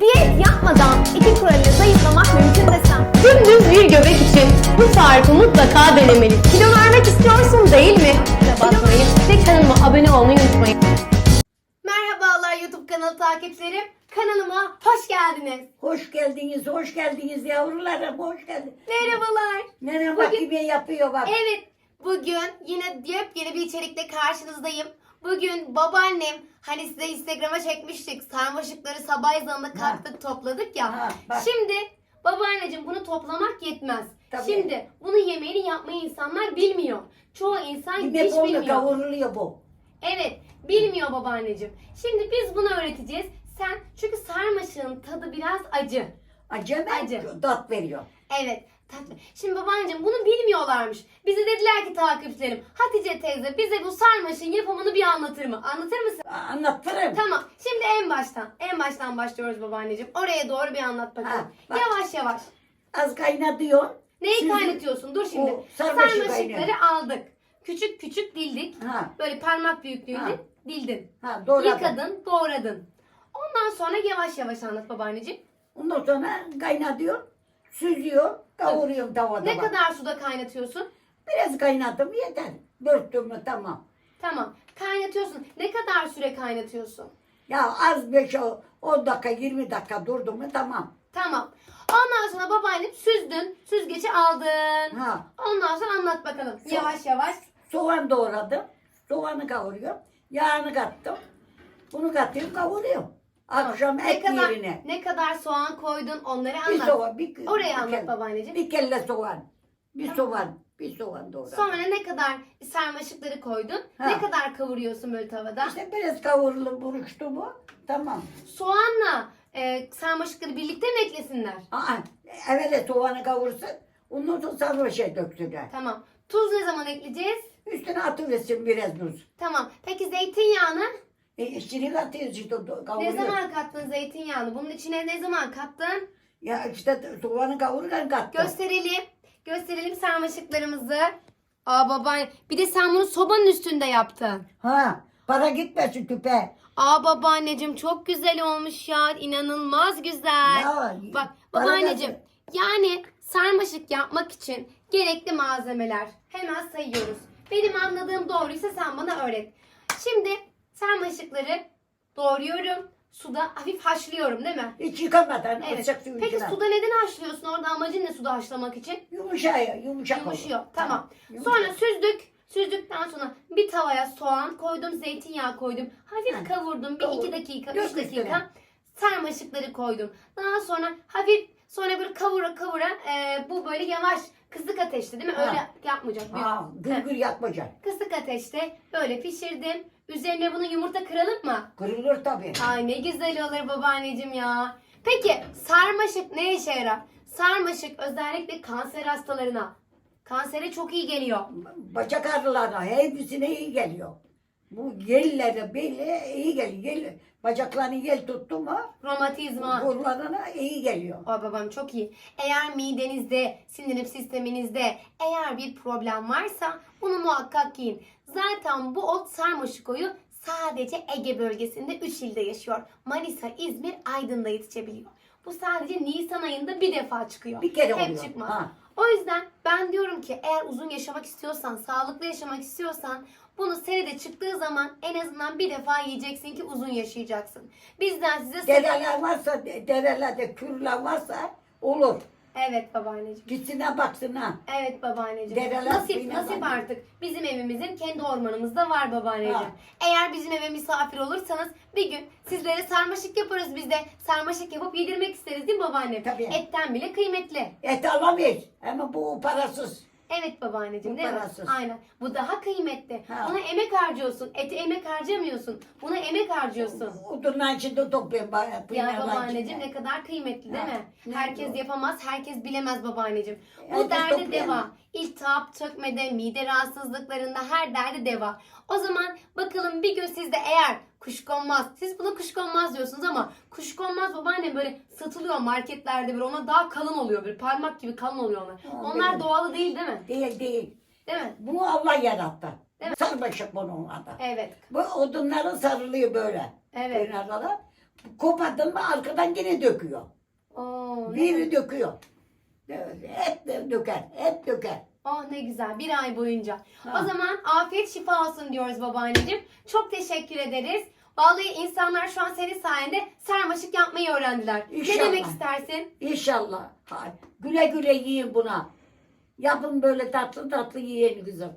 Diyet yapmadan iki kuralıyla zayıflamak mümkün desem. Dümdüz bir göbek için bu tarifi mutlaka denemelisin. Kilo vermek istiyorsun değil mi? Ve basmayı ve kanalıma abone olmayı unutmayın. Merhabalar YouTube kanalı takipçilerim. Kanalıma hoş geldiniz. Hoş geldiniz, hoş geldiniz yavrularım, hoş geldiniz. Merhabalar. Nene Bugün- bak gibi yapıyor bak. Evet, bugün yine yepyeni bir içerikle karşınızdayım. Bugün babaannem hani size Instagram'a çekmiştik. Sarmaşıkları sabah ezanında kalktık topladık ya. Ha, bak. Şimdi babaanneciğim bunu toplamak yetmez. Tabii. Şimdi bunu yemeğini yapmayı insanlar bilmiyor. Çoğu insan Yine hiç bollu bilmiyor. kavuruluyor bu. Evet, bilmiyor babaanneciğim. Şimdi biz bunu öğreteceğiz. Sen çünkü sarmaşığın tadı biraz acı. Acı Acı. Acı. tat veriyor. Evet, tatlı. Şimdi babaanneciğim bunu bilmiyorlarmış. Bize dediler ki takipçilerim, Hatice teyze bize bu sarmaşığın yapımını bir anlatır mı? Anlatır mısın? Anlatırım. Tamam. Şimdi en baştan, en baştan başlıyoruz babaanneciğim. Oraya doğru bir anlat bakalım. Ha, bak. Yavaş yavaş. Az kaynatıyor. Neyi Şimdi- kaynatıyorsun? Dur şimdi. O sarmaşık Sarmaşıkları aldık. Küçük küçük dildik. Ha, Böyle parmak büyüklüğünde Ha. dildin. ha doğradım. Yıkadın, doğradın. Ondan sonra yavaş yavaş anlat babaanneciğim. Ondan sonra kaynatıyor. Süzüyor. Kavuruyor tavada Ne bak. kadar suda kaynatıyorsun? Biraz kaynattım yeter. Dörttüm mü tamam. Tamam. Kaynatıyorsun. Ne kadar süre kaynatıyorsun? Ya az beş o 10 dakika 20 dakika durdu mu tamam. Tamam. Ondan sonra babaannem süzdün. Süzgeci aldın. Ha. Ondan sonra anlat bakalım. So- Yavaş yavaş. Soğan doğradım. Soğanı kavuruyorum. Yağını kattım. Bunu katıyorum kavuruyorum. Akşam ne et kadar, yerine. Ne kadar soğan koydun onları Bir anlat. soğan, bir, Oraya bir anlat kelle- babaanneciğim. Bir kelle soğan. Bir soğan. Bir soğan doğradım. Sonra ne kadar sarmaşıkları koydun? Ha. Ne kadar kavuruyorsun böyle tavada? İşte biraz kavrulup buruştu mu? Tamam. Soğanla e, sarmaşıkları birlikte mi eklesinler? Aa, evvela soğanı kavursun. Ondan sonra şey döksünler. Tamam. Tuz ne zaman ekleyeceğiz? Üstüne atıversin biraz tuz. Tamam. Peki zeytinyağını E, işçilik atıyoruz işte do- ne zaman kattın zeytinyağını? Bunun içine ne zaman kattın? Ya işte soğanı kavururken kattım. Gösterelim. Gösterelim sarmaşıklarımızı. Aa babaanne. Bir de sen bunu sobanın üstünde yaptın. Ha, para gitmesin tüpe. Aa babaanneciğim çok güzel olmuş ya. İnanılmaz güzel. Ya, Bak babaanneciğim. Yani sarmaşık yapmak için gerekli malzemeler. Hemen sayıyoruz. Benim anladığım doğruysa sen bana öğret. Şimdi sarmaşıkları doğruyorum. Suda hafif haşlıyorum değil mi? Hiç yıkamadan Evet. ısık suyun Peki içine. suda neden haşlıyorsun? Orada amacın ne suda haşlamak için? Yumuşak, yumuşak Yumuşuyor. olur. Tamam. Yumuşak. Sonra süzdük. Süzdükten sonra bir tavaya soğan koydum, zeytinyağı koydum. Hafif Ha, kavurdum. Bir kavur. iki dakika, Dök üç dakika. Sarmaşıkları koydum. Daha sonra hafif sonra böyle kavura kavura e, bu böyle yavaş kısık ateşte değil mi? Ha. Öyle yapmayacak. Büyük- Ha, gür yapmayacaksın. Kısık ateşte böyle pişirdim. Üzerine bunu yumurta kıralım mı? Kırılır tabii. Ay ne güzel olur babaanneciğim ya. Peki sarmaşık ne işe yarar? Sarmaşık özellikle kanser hastalarına. Kansere çok iyi geliyor. Bacak ağrılarına hepsine iyi geliyor. Bu yellere böyle iyi geliyor. Yel, bacaklarını yel tuttu mu Romatizma. kollarına iyi geliyor. Ay babam çok iyi. Eğer midenizde, sindirim sisteminizde eğer bir problem varsa bunu muhakkak yiyin. Zaten bu ot sarmaşık oyu sadece Ege bölgesinde 3 ilde yaşıyor. Manisa, İzmir, Aydın'da yetişebiliyor. Bu sadece Nisan ayında bir defa çıkıyor. Bir kere Hep oluyor. çıkmaz. Ha. O yüzden ben diyorum ki eğer uzun yaşamak istiyorsan, sağlıklı yaşamak istiyorsan bunu senede çıktığı zaman en azından bir defa yiyeceksin ki uzun yaşayacaksın. Bizden size Dereler varsa, derelerde kürler varsa olur. Evet babaanneciğim. Gitsinler baksınlar. Evet babaanneciğim. Dereler nasip nasip artık. Bizim evimizin kendi ormanımızda var babaanneciğim. Ha. Eğer bizim eve misafir olursanız bir gün sizlere sarmaşık yaparız biz de. Sarmaşık yapıp yedirmek isteriz değil mi babaannem? Tabii. Etten bile kıymetli. Et alamayız. Ama bu parasız. Evet babaanneciğim Bu değil mi? parasız. Aynen. Bu daha kıymetli. Ha. Buna emek harcıyorsun. Ete emek harcamıyorsun. Buna emek harcıyorsun. Odunların içinde toplayayım. bana, Ya babaanneciğim ne kadar kıymetli değil Ha, mi? ne Herkes diyor? yapamaz, herkes bilemez babaanneciğim. Bu Herkes derde toplayamaz. deva. İltihap, çökmede, mide rahatsızlıklarında her derde deva. O zaman bakalım bir gün sizde eğer kuşkonmaz, siz buna kuşkonmaz diyorsunuz ama kuşkonmaz babaannem böyle satılıyor marketlerde böyle ona daha kalın oluyor böyle parmak gibi kalın oluyor onlar. Ha, Onlar benim. doğalı değil değil mi? Değil değil. Değil mi? Bunu Allah yarattı. Değil mi? Sarmaşık bunun adı. Evet. Bu odunların sarılıyor böyle. Evet. Kenarlara. Kopadın mı arkadan yine döküyor. Oo, Biri döküyor. Hep döker, hep döker. Oh ne güzel bir ay boyunca. Ha. O zaman afiyet şifa olsun diyoruz babaanneciğim. Çok teşekkür ederiz. Vallahi insanlar şu an senin sayende sarmaşık yapmayı öğrendiler. Ne İnşallah. demek istersin? İnşallah. Güle güle yiyin buna. Yapın böyle tatlı tatlı yiyin kızım.